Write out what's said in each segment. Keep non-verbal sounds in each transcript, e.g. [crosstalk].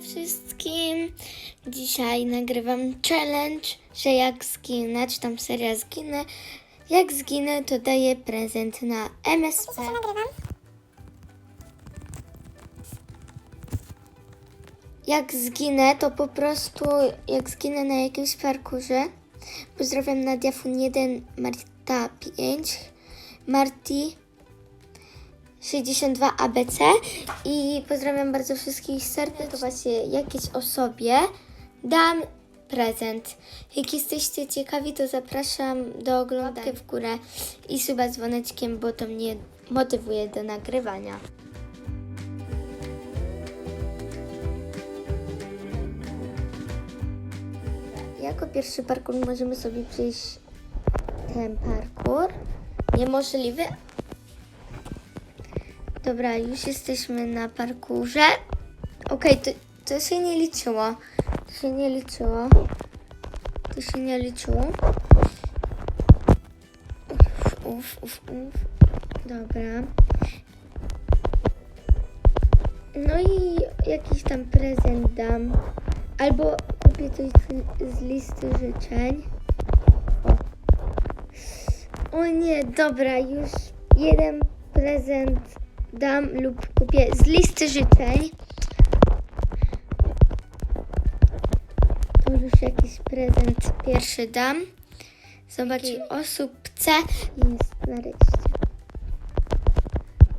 Wszystkim! Dzisiaj nagrywam challenge, że jak zginę, czy tam seria zginę, jak zginę, to daję prezent na MSP. Jak zginę, to po prostu, jak zginę na jakimś parkurze, pozdrawiam Nadia Fun 1, Marta 5, Marti 62 ABC i pozdrawiam bardzo wszystkich serdecznie. To właśnie jakiejś osobie dam prezent. Jak jesteście ciekawi, to zapraszam do oglądania w górę i suba dzwoneczkiem, bo to mnie motywuje do nagrywania. Jako pierwszy parkour możemy sobie przejść ten parkour. Niemożliwy, Dobra, już jesteśmy na parkurze. Okej, to, to się nie liczyło. To się nie liczyło. To się nie liczyło. Uf, uf, uf, uf. Dobra. No i jakiś tam prezent dam. Albo kupię coś z, z listy życzeń. O. o nie, dobra, już jeden prezent dam lub kupię z listy życzeń. To już jakiś prezent pierwszy dam. Zobacz, okay. jest nareszcie.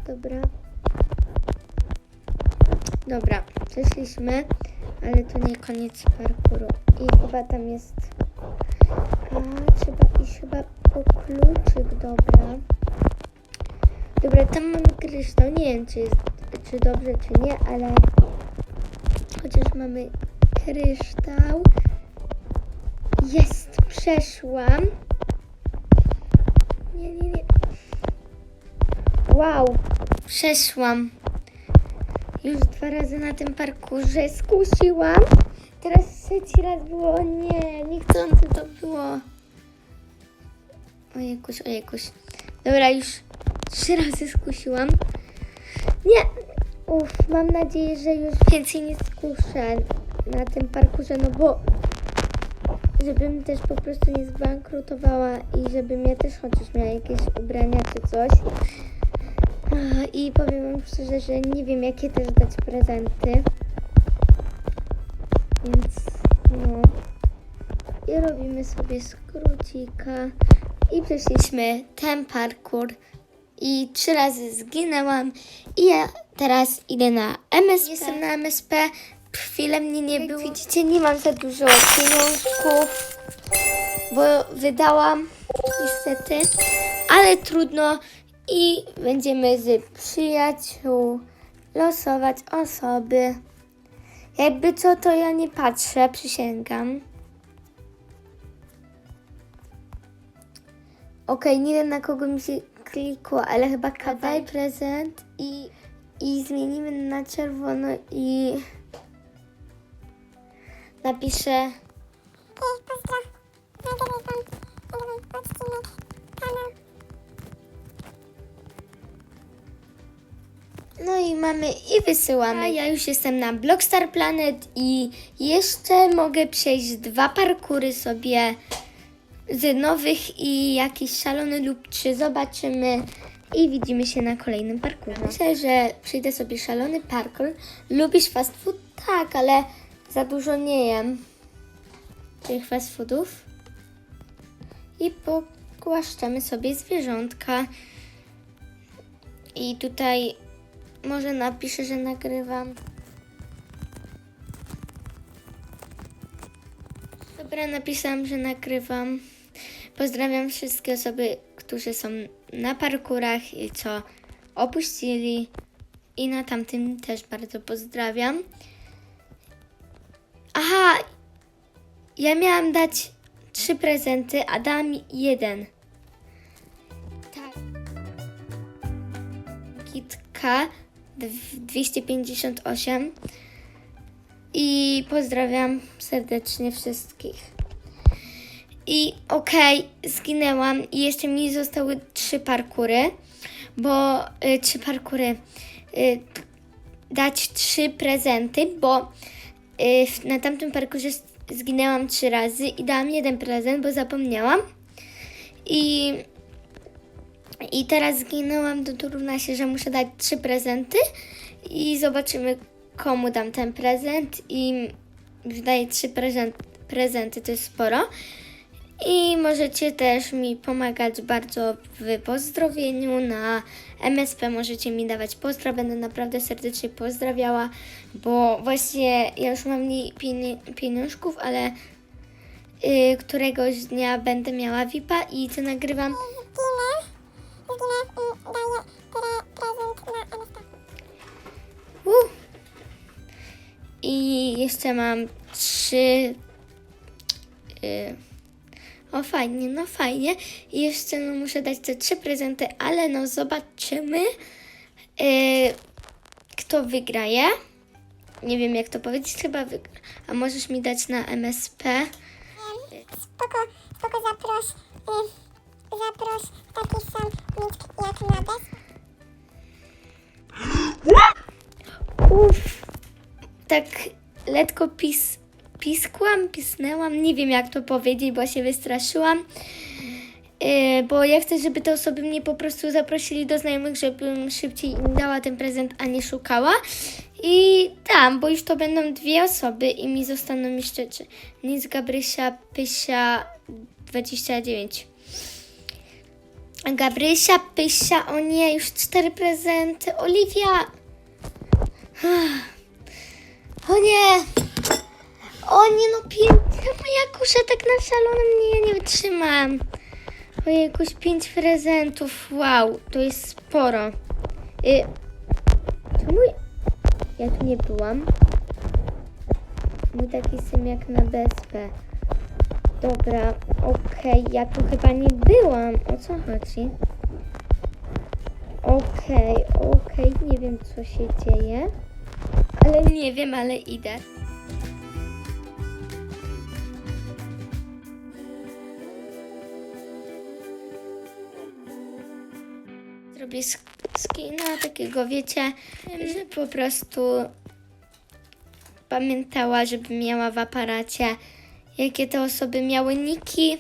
Dobra. Dobra, przeszliśmy, ale to nie koniec parkuru. I chyba tam jest... A, trzeba iść chyba po kluczyk, dobra. Dobra, tam mamy kryształ. Nie wiem, czy, jest, czy dobrze, czy nie, ale chociaż mamy kryształ. Jest, przeszłam. Nie, nie, nie. Wow, przeszłam. Już dwa razy na tym parkurze skusiłam. Teraz trzeci raz było, nie, niechcący to było. Ojekuś, ojekuś. Dobra, już trzy razy skusiłam. Nie! Uff, mam nadzieję, że już więcej nie skuszę na tym parkurze, no bo żebym też po prostu nie zbankrutowała i żebym ja też chociaż miała jakieś ubrania czy coś. I powiem wam szczerze, że nie wiem jakie też dać prezenty. Więc no. I robimy sobie skrócika. I przeszliśmy ten parkour i trzy razy zginęłam i ja teraz idę na MSP. Jestem na MSP, chwilę mnie nie Jak było. widzicie, nie mam za dużo pieniążków, bo wydałam niestety, ale trudno i będziemy z przyjaciół losować osoby. Jakby co, to ja nie patrzę, przysięgam. Okej, okay, nie wiem na kogo mi się klikło, ale chyba kadaj prezent i, i zmienimy na czerwono i napiszę. No i mamy i wysyłamy. A ja już jestem na Blockstar Planet i jeszcze mogę przejść dwa parkury sobie z nowych i jakiś szalony lub trzy zobaczymy i widzimy się na kolejnym parkurze. Myślę, że przyjdę sobie szalony parkour. Lubisz fast food? Tak, ale za dużo nie jem tych fast foodów. I pogłaszczamy sobie zwierzątka. I tutaj może napiszę, że nagrywam. Dobra, napisałam, że nagrywam. Pozdrawiam wszystkie osoby, którzy są na parkurach i co opuścili. I na tamtym też bardzo pozdrawiam. Aha, ja miałam dać trzy prezenty, a dałam jeden. Tak. Kitka 258. I pozdrawiam serdecznie wszystkich. I okej, okay, zginęłam i jeszcze mi zostały trzy parkury, bo y, trzy parkury, y, dać trzy prezenty, bo y, na tamtym parkurze zginęłam trzy razy i dałam jeden prezent, bo zapomniałam. I, I teraz zginęłam, tu równa się, że muszę dać trzy prezenty i zobaczymy, komu dam ten prezent. I wydaję trzy prezent, prezenty, to jest sporo. I możecie też mi pomagać bardzo w pozdrowieniu na MSP. Możecie mi dawać pozdro, będę naprawdę serdecznie pozdrawiała, bo właśnie ja już mam mniej pieni- pieniążków, ale y, któregoś dnia będę miała VIP-a i to nagrywam. MSP. Uh. I jeszcze mam trzy. y, o fajnie, no fajnie. I jeszcze no, muszę dać te trzy prezenty, ale no zobaczymy, y, kto wygraje. Nie wiem jak to powiedzieć, chyba wygra. A możesz mi dać na MSP. Spoko, spoko zaproś, y, zaproś taki sam nick jak na. Uff, tak letko pis, piskłam, pisnęłam, nie wiem jak to powiedzieć, bo się wystraszyłam. Yy, bo ja chcę, żeby te osoby mnie po prostu zaprosili do znajomych, żebym szybciej im dała ten prezent, a nie szukała. I tam, bo już to będą dwie osoby i mi zostaną jeszcze trzy. Nic Gabrysia, Pysia 29. Gabrysia, Pysia, o nie, już cztery prezenty. Oliwia, [sighs] o nie! O nie, no piękna moja kusza, tak na szalonym nie, ja nie wytrzymam. Ojejkuś, pięć prezentów, wow, to jest sporo. Y, czemu ja tu nie byłam? Mój taki syn jak na BSP. Dobra, okej, ja tu chyba nie byłam. O co chodzi? Okej, okej, nie wiem co się dzieje. Ale nie wiem, ale idę. Sk- skina takiego, wiecie, że po prostu pamiętała, żeby miała w aparacie, jakie te osoby miały niki.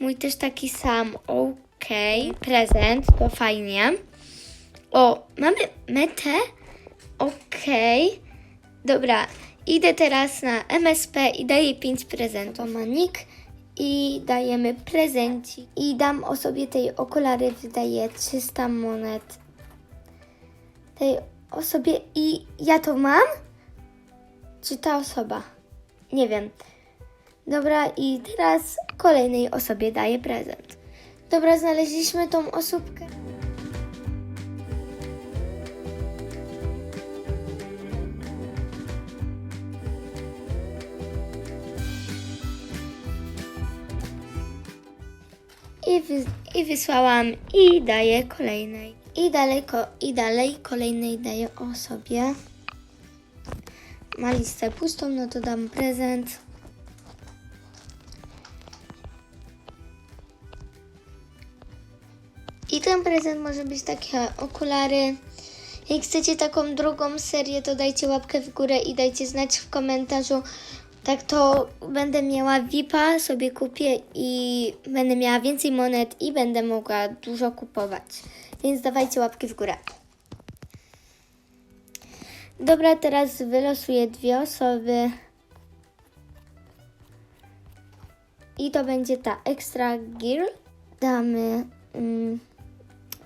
Mój też taki sam. Okej, prezent, to fajnie. O, mamy metę? Okej. Dobra, idę teraz na MSP i daję 5 prezentów. Ma nick i dajemy prezencik. I dam osobie tej okulary, wydaję 300 monet. Tej osobie i ja to mam? Czy ta osoba? Nie wiem. Dobra, i teraz kolejnej osobie daję prezent. Dobra, znaleźliśmy tą osóbkę. I wysłałam i daję kolejnej. I dalej, ko, I dalej kolejnej daję osobie. Ma listę pustą, no to dam prezent. I ten prezent może być takie okulary. Jak chcecie taką drugą serię, to dajcie łapkę w górę i dajcie znać w komentarzu. Tak to będę miała VIP-a, sobie kupię i będę miała więcej monet i będę mogła dużo kupować. Więc dawajcie łapki w górę. Dobra, teraz wylosuję dwie osoby. I to będzie ta Extra Girl. Damy. Mm,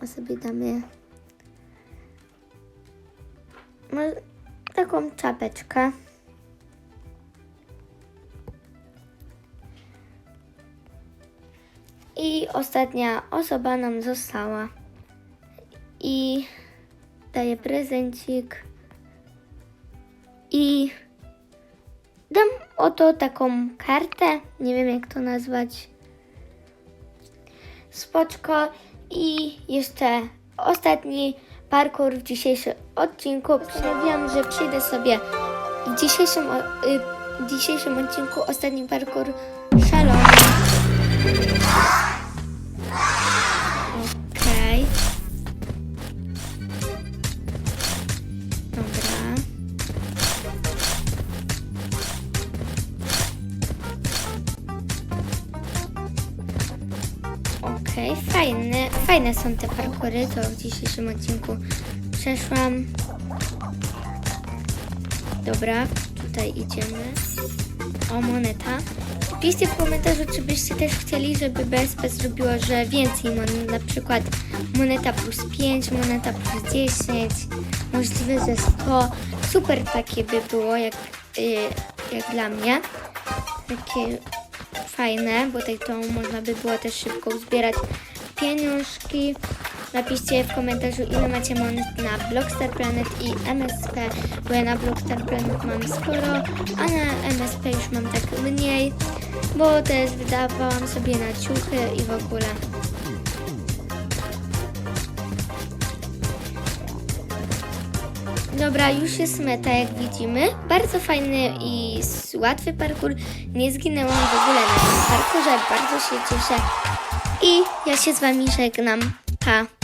sobie damy. Może taką czapeczkę. I ostatnia osoba nam została. I daję prezencik. I dam oto taką kartę. Nie wiem jak to nazwać. Spoczko. I jeszcze ostatni parkour w dzisiejszym odcinku. Postanowiłam, że przyjdę sobie w dzisiejszym, y, w dzisiejszym odcinku ostatni parkour szalony. Okej. Okej, fajne, fajne są te parkury, to w dzisiejszym odcinku przeszłam. Dobra, tutaj idziemy. O, moneta. Piszcie w komentarzu, czy byście też chcieli, żeby BSP zrobiło, że więcej monet, na przykład moneta plus 5, moneta plus 10, możliwe, że 100. Super takie by było, jak, y, jak dla mnie. Takie fajne, bo tak to można by było też szybko uzbierać pieniążki. Napiszcie w komentarzu, ile macie monet na Blockstar Planet i MSP, bo ja na Blockstar Planet mam sporo, a na MSP już mam tak mniej, bo też wydawałam sobie na ciuchy i w ogóle. Dobra, już jest meta, jak widzimy. Bardzo fajny i łatwy parkour. Nie zginęłam w ogóle na tym parkurze. Bardzo się cieszę. I ja się z Wami żegnam. Pa!